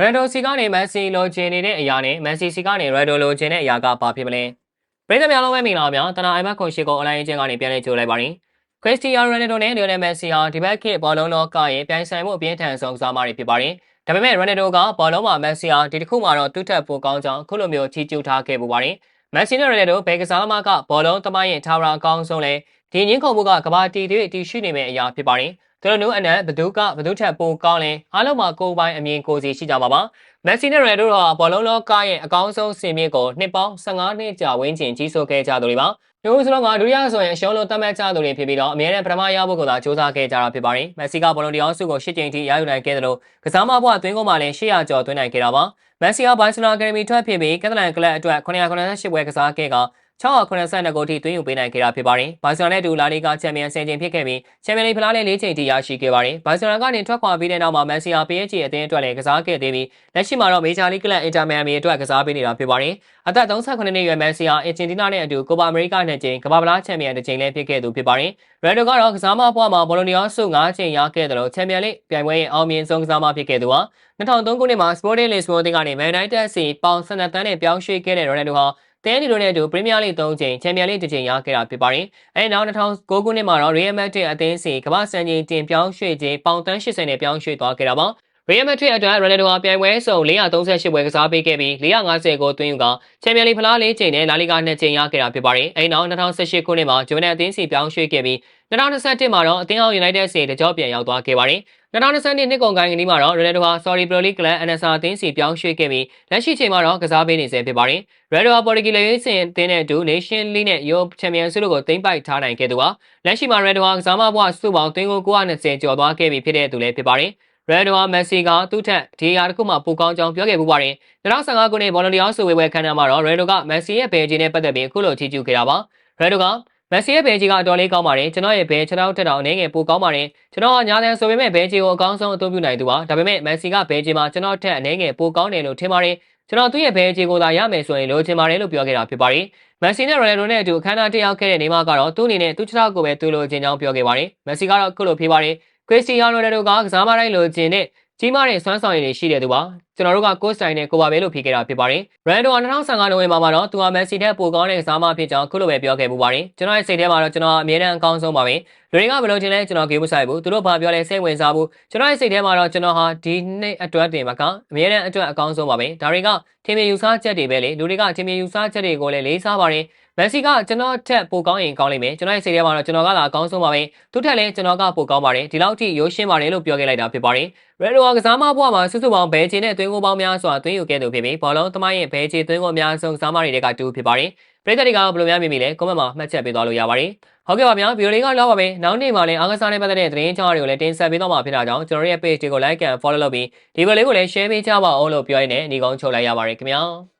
ရန်ဒိုစီကနေမန်စီလိုချင်နေတဲ့အရာနဲ့မန်စီစီကနေရန်ဒိုလိုချင်တဲ့အရာကဘာဖြစ်မလဲပြည်သက်များလုံးပဲမင်္ဂလာပါဗျာတနာအိုင်မက်ခွန်ရှိကိုအွန်လိုင်းချင်းကနေပြန်လည်ကြိုလိုက်ပါရင်ခရစ္စတီယာနိုရန်ဒိုနဲ့လီယိုနယ်မက်ဆီဟာဒီဘက်ခေတ်ဘောလုံးလောကရဲ့ပြိုင်ဆိုင်မှုအပြင်းထန်ဆုံးကစားမတွေဖြစ်ပါတယ်ဒါပေမဲ့ရန်ဒိုကဘောလုံးမှာမက်ဆီဟာဒီတစ်ခုမှာတော့တူးထက်ပိုကောင်းကြောင်းခုလိုမျိုးချီးကျူးထားခဲ့ပူပါတယ်မက်ဆီနဲ့ရန်ဒိုဘယ်ကစားသမားကဘောလုံးသမိုင်းရဲ့ထာဝရအကောင်းဆုံးလဲဒီငင်းခုန်မှုကကဘာတီတွေတည်ရှိနေမယ့်အရာဖြစ်ပါတယ် သူတို့မျိုးအနက်ဘသူကဘသူထက်ပိုကောင်းလဲအားလုံးမှာကိုယ်ပိုင်အမြင်ကိုယ်စီရှိကြပါပါမက်ဆီနဲ့ရယ်ဒိုတို့ဟာဘောလုံးလောကရဲ့အကောင်းဆုံးစင်မြင့်ကိုနှစ်ပေါင်း15နှစ်ကြာဝန်းကျင်ကြီးစိုးခဲ့ကြသူတွေပါဒီလိုဆိုတော့ကဒုတိယဆိုရင်အရှုံးလို့တတ်မှတ်ကြသူတွေဖြစ်ပြီးတော့အမြဲတမ်းပထမရဖို့ကိုသာစ조사ခဲ့ကြတာဖြစ်ပါတယ်မက်ဆီကဘောလုံးတရားစုကို၈ကြိမ်ထိရယူနိုင်ခဲ့တယ်လို့ကစားမဘွားအတွင်းကုန်းမှာလည်း800ကျော်သွင်းနိုင်ခဲ့တာပါမက်ဆီကဘိုင်ဆလိုနာအကယ်ဒမီထွက်ဖြစ်ပြီးကက်တလန်ကလပ်အတွက်998ပွဲကစားခဲ့က 682ဂိုးထိသွင်းယူပေးနိုင်ခဲ့တာဖြစ်ပါတယ်။ဘာစီလိုနာနဲ့အတူလာလီဂါချန်ပီယံဆယ်ချိန်ဖြစ်ခဲ့ပြီးချန်ပီယံလိဖလားလည်း၄ချိန်ထိရရှိခဲ့ပါတယ်။ဘာစီလိုနာကနေထွက်ခွာပြီးတဲ့နောက်မှာမန်စီယာ PSG အသင်းအတွက်လည်းကစားခဲ့သေးပြီးလက်ရှိမှာတော့မေဂျာလိကလပ်အင်တာမီယာမီအတွက်ကစားပေးနေတာဖြစ်ပါတယ်။အသက်38နှစ်အရွယ်မန်စီယာအင်ဂျင်တီးနာနဲ့အတူကိုပါအမေရိကနဲ့ချိန်ကမ္ဘာ့ဖလားချန်ပီယံတစ်ချိန်လည်းဖြစ်ခဲ့သူဖြစ်ပါတယ်။ရန်ဒိုကတော့ကစားမဘွားမှာဘောလုံးနီယာဆု၅ချိန်ရခဲ့တယ်လို့ချန်ပီယံလိပြိုင်ပွဲရဲ့အောင်မြင်ဆုံးကစားမဖြစ်ခဲ့သူဟာ2003ခုနှစ်မှာ Sporting Lisbon တင်ကနေ Man United စီပေါင်12တန်းနဲ့ပြောင်းရွှေ့ခဲ့တဲ့ရိုနယ်ဒိုဟာ တဲနီလိုနဲ့အတူပရီးမီးယားလိ3ချိန်ချန်ပီယံလိ2ချိန်ရခဲ့တာဖြစ်ပါတယ်။အဲဒီနောက်2009ခုနှစ်မှာတော့ Real Madrid အသင်းစီကမ္ဘာ့စံချိန်တင်ပြောင်းရွှေ့ခြင်းပေါင်တန်း80နဲ့ပြောင်းရွှေ့သွားခဲ့တာပါ။ Real Madrid အတွက် Ronaldo ဟာပြိုင်ပွဲစုံ438ပွဲကစားပေးခဲ့ပြီး450ကိုသွင်းယူကချန်ပီယံလိဖလား၄ချိန်နဲ့လာလီဂါ2ချိန်ရခဲ့တာဖြစ်ပါတယ်။အဲဒီနောက်2018ခုနှစ်မှာဂျိုဗန်အသင်းစီပြောင်းရွှေ့ခဲ့ပြီး2021မှာတော့အသင်းအောင် United စီတကြောပြန်ရောက်သွားခဲ့ပါတယ်။2020နှစ်ကုန်ကိုင်းကနေ့မှာတော့ Ronaldo ဟာ Saudi Pro League ကလပ် NSR အသင်းစီပြောင်းရွှေ့ခဲ့ပြီးလက်ရှိချိန်မှာတော့ကစားပေးနေဆဲဖြစ်ပါတယ်။ Ronaldo ဟာ Portugal ရေးစင်အသင်းနဲ့အတူ Nation League နဲ့ Europe Champions League ကိုသိမ်းပိုက်ထားနိုင်ခဲ့သူပါ။လက်ရှိမှာ Ronaldo ဟာကစားမဘဝစုပေါင်းသွင်းကို920ကျော်သွားခဲ့ပြီဖြစ်တဲ့သူလည်းဖြစ်ပါတယ်။ Ronaldo ဟာ Messi ကသူ့ထက်ဒီအရာတစ်ခုမှပိုကောင်းကြောင်းပြောခဲ့ပူပါတယ်။2015ခုနှစ်ဘောလုံးတရားဆိုဝေပွဲခန်းနာမှာတော့ Ronaldo က Messi ရဲ့ဘယ်ဂျီနဲ့ပတ်သက်ပြီးအခုလိုချီးကျူးခဲ့တာပါ။ Ronaldo ကမက်ဆီရဲ့ဘဲဂျီကအတော်လေးကောင်းပါတယ်ကျွန်တော်ရဲ့ဘဲကျွန်တော်တက်တော့အနေငယ်ပိုကောင်းပါတယ်ကျွန်တော်ကညာတန်ဆိုပေမဲ့ဘဲဂျီကိုအကောင်းဆုံးအသုံးပြုနိုင်သူပါဒါပေမဲ့မက်ဆီကဘဲဂျီမှာကျွန်တော်တက်အနေငယ်ပိုကောင်းတယ်လို့ထင်ပါတယ်ကျွန်တော်သူ့ရဲ့ဘဲဂျီကိုသာရမယ်ဆိုရင်လိုချင်ပါတယ်လို့ပြောခဲ့တာဖြစ်ပါတယ်မက်ဆီနဲ့ရိုနယ်ဒိုနဲ့အတူအခမ်းအနားတက်ရောက်ခဲ့တဲ့နေမှာကတော့သူ့အနေနဲ့သူ့ခြေထောက်ကိုပဲသူ့လိုချင်ကြောင်းပြောခဲ့ပါတယ်မက်ဆီကတော့ခုလိုဖြေပါတယ် ခရစ္စတီယာနိုရိုနယ်ဒိုကကစားမတိုင်းလိုချင်တဲ့ကြီးမားတဲ့စွမ်းဆောင်ရည်တွေရှိတဲ့သူပါကျွန်တော်တို့ကကို့စတိုင်နဲ့ကိုပါပဲလို့ဖြေခဲ့တာဖြစ်ပါတယ်ရန်ဒိုက2015နိုဝင်ဘာမှာတော့သူဟာမက်ဆီထက်ပိုကောင်းတဲ့ကစားမဖြစ်ကြောင်းခုလိုပဲပြောခဲ့ပူပါတယ်ကျွန်တော်ရဲ့စိတ်ထဲမှာတော့ကျွန်တော်အမြဲတမ်းအကောင်းဆုံးပါပဲလူတွေကဘယ်လိုထင်လဲကျွန်တော်ဂေးမဆိုင်ဘူးသူတို့ဘာပြောလဲစိတ်ဝင်စားဘူးကျွန်တော်ရဲ့စိတ်ထဲမှာတော့ကျွန်တော်ဟာဒီနှစ်အတွက်တင်မှာကအမြဲတမ်းအတွက်အကောင်းဆုံးပါပဲဒါတွေကထင်မြင်ယူဆချက်တွေပဲလေလူတွေကထင်မြင်ယူဆချက်တွေကိုလည်းလေးစားပါတယ် မက်ဆီကကျွန်တော်ထက်ပိုကောင်းရင်ကောင်းလိမ့်မယ်ကျွန်တော်ရဲ့စိတ်ထဲမှာတော့ကျွန်တော်ကလာအကောင်းဆုံးပါပဲသူထက်လည်းကျွန်တော်ကပိုကောင်းပါတယ်ဒီလောက်ထိရိုးရှင်းပါတယ်လို့ပြောခဲ့လိုက်တာဖြစ်ပါတယ်ရယ်လိုကစားမဘွားမှာစုစုပေါင်းဘဲချင်တဲ့သွင်းကိုပေါင်းများစွာသွင်းယူခဲ့သူဖြစ်ပြီးဘောလုံးသမိုင်းရဲ့ဘဲချင်သွင်းကိုအများဆုံးကစားမတွေကတူဖြစ်ပါတယ်ပြည်သက်တွေကဘယ်လိုများမြင်မိလဲကွန်မန့်မှာမှတ်ချက်ပေးသွားလို့ရပါတယ်ဟုတ်ကဲ့ပါဗျာဗီဒီယိုလေးကလောက်ပါပဲနောက်နေ့မှာလည်းအားကစားနဲ့ပတ်သက်တဲ့သတင်းအကြောင်းတွေကိုလည်းတင်ဆက်ပေးသွားမှာဖြစ်တာကြောင့်ကျွန်တော်ရဲ့ page တွေကို like and follow လုပ်ပြီးဒီဗီဒီယိုလေးကိုလည်း share ပေးကြပါအောင်လို့ပြောရင်းနဲ့ညီကုန်းချုပ်လိုက်ရပါတယ်ခင်ဗျာ